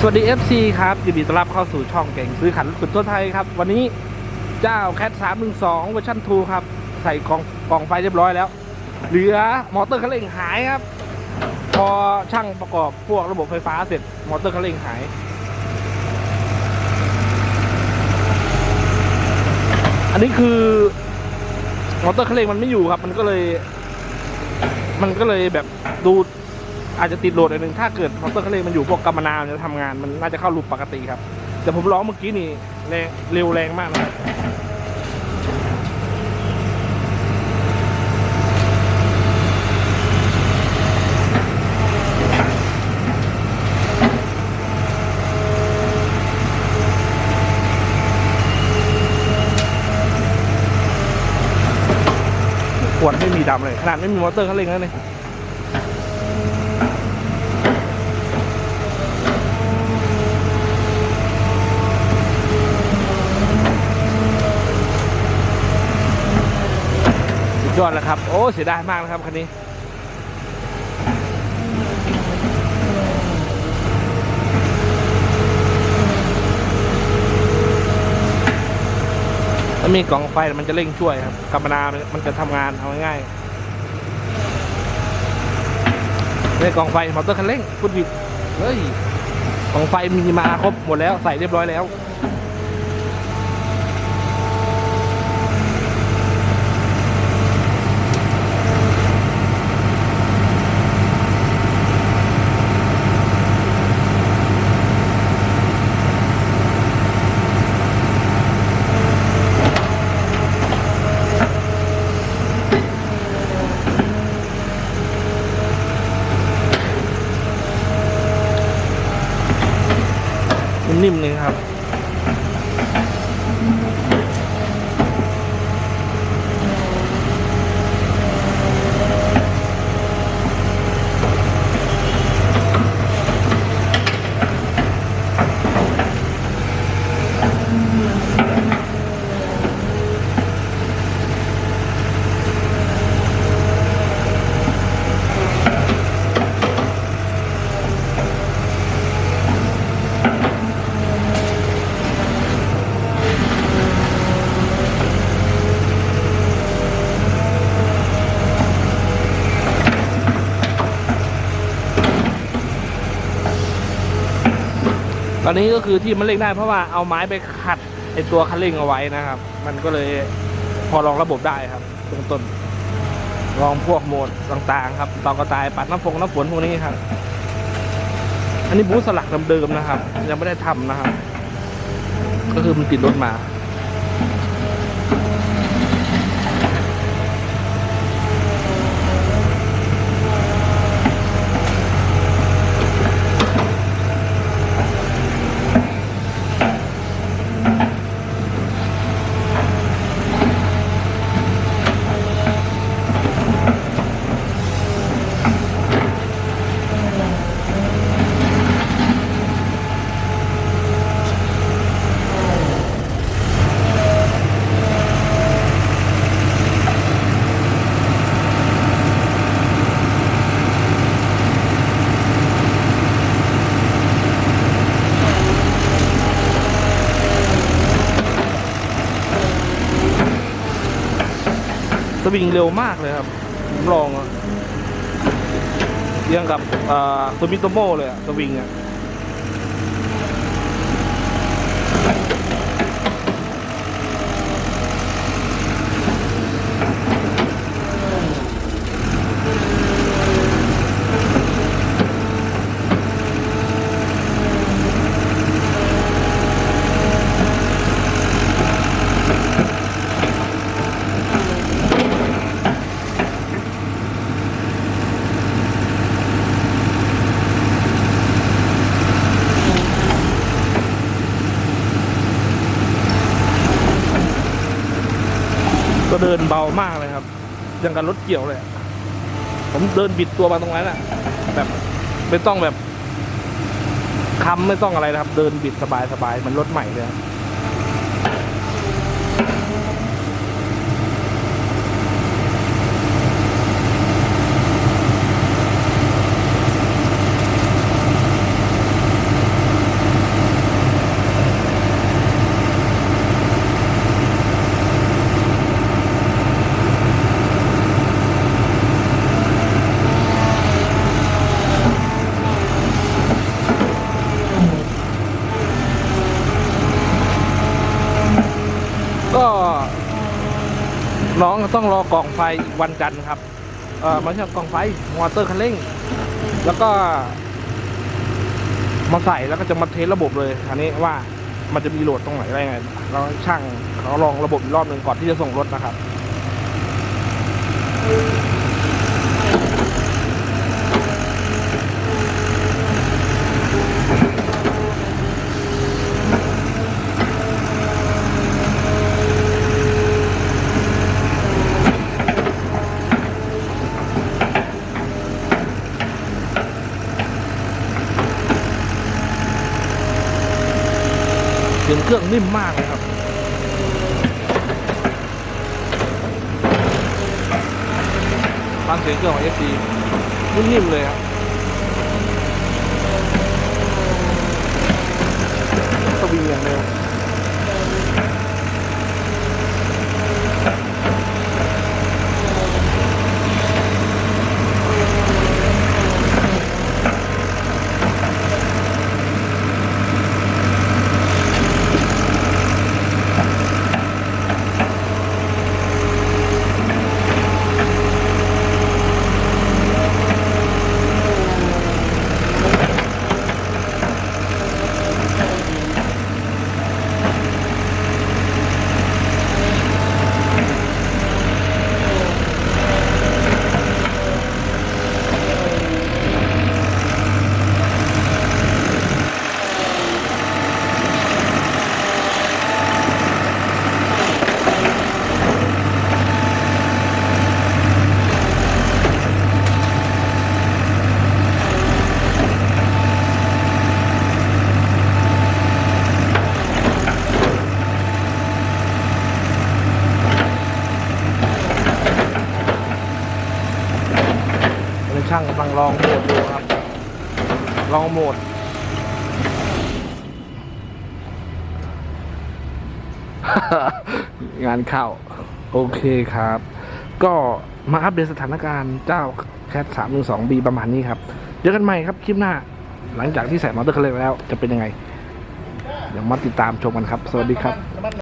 สวัสดี FC ครับยินดีต้อนรับเข้าสู่ช่องเก่งซื้อขันสุดทั่วไทยครับ วันนี้เจ้าแคท312เวอร์ชัน2ครับ ใส่กล่องกล่องไฟเรียบร้อยแล้ว เหลือมอเตอร์คันเร่งหายครับ พอช่างประกอบพวกระบบไฟฟ้าเสร็จมอเตอร์คันเร่งหาย อันนี้คือมอเตอร์คันเร่งมันไม่อยู่ครับ มันก็เลย มันก็เลยแบบดู อาจจะติดโหลดอันหนึ่งถ้าเกิดมอเตอร์คันเร่งมันอยู่พวกกำมะนาวจะทำงานมันน่าจะเข้ารูปปกติครับ แต่ผมร้องเมื่อกี้นี่แรงเร็วแรงมากนะครับขวดไม่มีดำเลย ขนาดไม่มีมอเตอร์คันเร่งแล้วเนี่ย ยอดแล้วครับ โอ้เสียดายมากนะครับคันนี้ถ้ามีกล่องไฟมันจะเร่งช่วยครับกำมะนามันจะทำงานเอาง่ายๆในกล่องไฟมอเตอร์คันเร่งพูดผิดเฮ้ยกล่องไฟมีมาครบหมดแล้วใส่เรียบร้อยแล้ว นิ่มๆเลยครับ ตอนนี้ก็คือที่มันเร่งได้เพราะว่าเอาไม้ไปขัดไอตัวคันเร่งเอาไว้นะครับ มันก็เลยพอลองระบบได้ครับเบื้องต้นลองพวกโหมดต่างๆ ครับตากระต่ายปัดน้ำฟงน้ำฝนพวกนี้ครับ อันนี้บูสลักเดิมๆนะครับ ยังไม่ได้ทำนะครับ ก็คือมันติดรถมา วิงเร็วมากเลยครับผมลองเรียงกับซูมิโตโมเลยอะสวิงอะ ดินเบามากเลยครับยังกับรถเกี่ยวเลย ผมเดินบิดตัวมาตรงนั้นอะแบบไม่ต้องแบบคำไม่ต้องอะไรนะครับ เดินบิดสบายสบายๆมันรถใหม่เลยครับ น้อง ต้องรอกล่องไฟอีกวันจันทร์ครับเออมาใช่กล่องไฟมอเตอร์คันเร่ง แล้วก็มาใส่แล้วก็จะมาเทสระบบเลยอันนี้ว่ามันจะมีโหลดตรงไหนอะไรไงเราช่างเราลองระบบอีกรอบหนึ่งก่อนที่จะส่งรถนะครับ เสียงเครื่องนิ่มมากเลยครับฟังเสียงเครื่องของ FC นิ่มๆเลยครับสวิงอย่างเร็ว ช่างกำลังลองโหมดดูครับ ลองโหมด งานเข้า โอเคครับ ก็มาอัปเดตสถานการณ์เจ้าแคทสามหนึ่งสองบีประมาณนี้ครับเจอกันใหม่ครับคลิปหน้า หลังจากที่ใส่มอเตอร์คันเร่งแล้ว จะเป็นยังไง เดี๋ยวมาติดตามชมกันครับ สวัสดีครับ